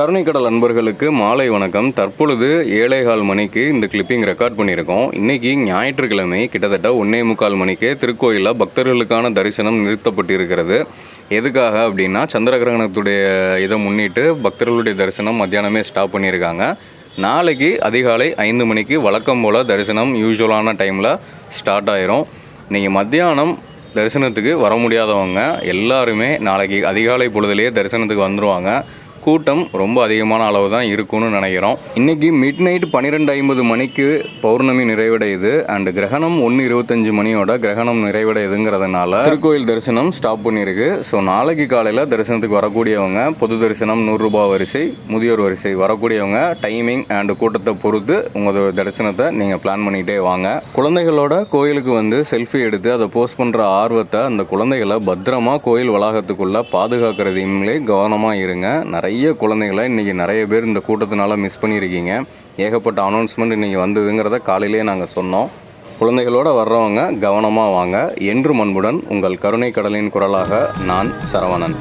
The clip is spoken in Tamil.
கருணைக்கடல் அன்பர்களுக்கு மாலை வணக்கம். தற்பொழுது ஏழைகால் மணிக்கு இந்த கிளிப்பிங் ரெக்கார்ட் பண்ணியிருக்கோம். இன்னைக்கு ஞாயிற்றுக்கிழமை கிட்டத்தட்ட ஒன்னே முக்கால் மணிக்கு திருக்கோயிலில் பக்தர்களுக்கான தரிசனம் நிறுத்தப்பட்டிருக்கிறது. எதுக்காக அப்படின்னா சந்திர கிரகணத்துடைய இதை முன்னிட்டு பக்தர்களுடைய தரிசனம் மத்தியானமே ஸ்டாப் பண்ணியிருக்காங்க. நாளைக்கு அதிகாலை ஐந்து மணிக்கு வழக்கம் போல் தரிசனம் யூஸ்வலான டைமில் ஸ்டார்ட் ஆயிரும். நீங்கள் மத்தியானம் தரிசனத்துக்கு வர முடியாதவங்க எல்லாருமே நாளைக்கு அதிகாலை பொழுதுலேயே தரிசனத்துக்கு வந்துடுவாங்க கூட்டம் ரொம்ப அதிகமான அளவு தான் இருக்கும்னு நினைக்கிறோம். இன்றைக்கி மிட் நைட் பன்னிரெண்டு ஐம்பது மணிக்கு பௌர்ணமி நிறைவடையுது. அண்ட் கிரகணம் ஒன்று இருபத்தஞ்சு மணியோட கிரகணம் நிறைவடையுதுங்கிறதுனால திருக்கோயில் தரிசனம் ஸ்டாப் பண்ணியிருக்கு. ஸோ நாளைக்கு காலையில் தரிசனத்துக்கு வரக்கூடியவங்க பொது தரிசனம் நூறுரூபா வரிசை முதியோர் வரிசை வரக்கூடியவங்க டைமிங் அண்ட் கூட்டத்தை பொறுத்து உங்களோட தரிசனத்தை நீங்கள் பிளான் பண்ணிகிட்டே வாங்க. குழந்தைகளோட கோயிலுக்கு வந்து செல்ஃபி எடுத்து அதை போஸ்ட் பண்ணுற ஆர்வத்தை அந்த குழந்தைகளை பத்திரமா கோயில் வளாகத்துக்குள்ளே பாதுகாக்கிறதையுமே கவனமாக இருங்க. நிறைய குழந்தைகளை இன்றைக்கி நிறைய பேர் இந்த கூட்டத்தினால மிஸ் பண்ணியிருக்கீங்க. ஏகப்பட்ட அனௌன்ஸ்மெண்ட் இன்றைக்கி வந்ததுங்கிறத காலையிலேயே நாங்கள் சொன்னோம். குழந்தைகளோட வர்றவங்க கவனமாக வாங்க. என்று மண்புடன் உங்கள் கருணை கடலின் குரலாக நான் சரவணன்.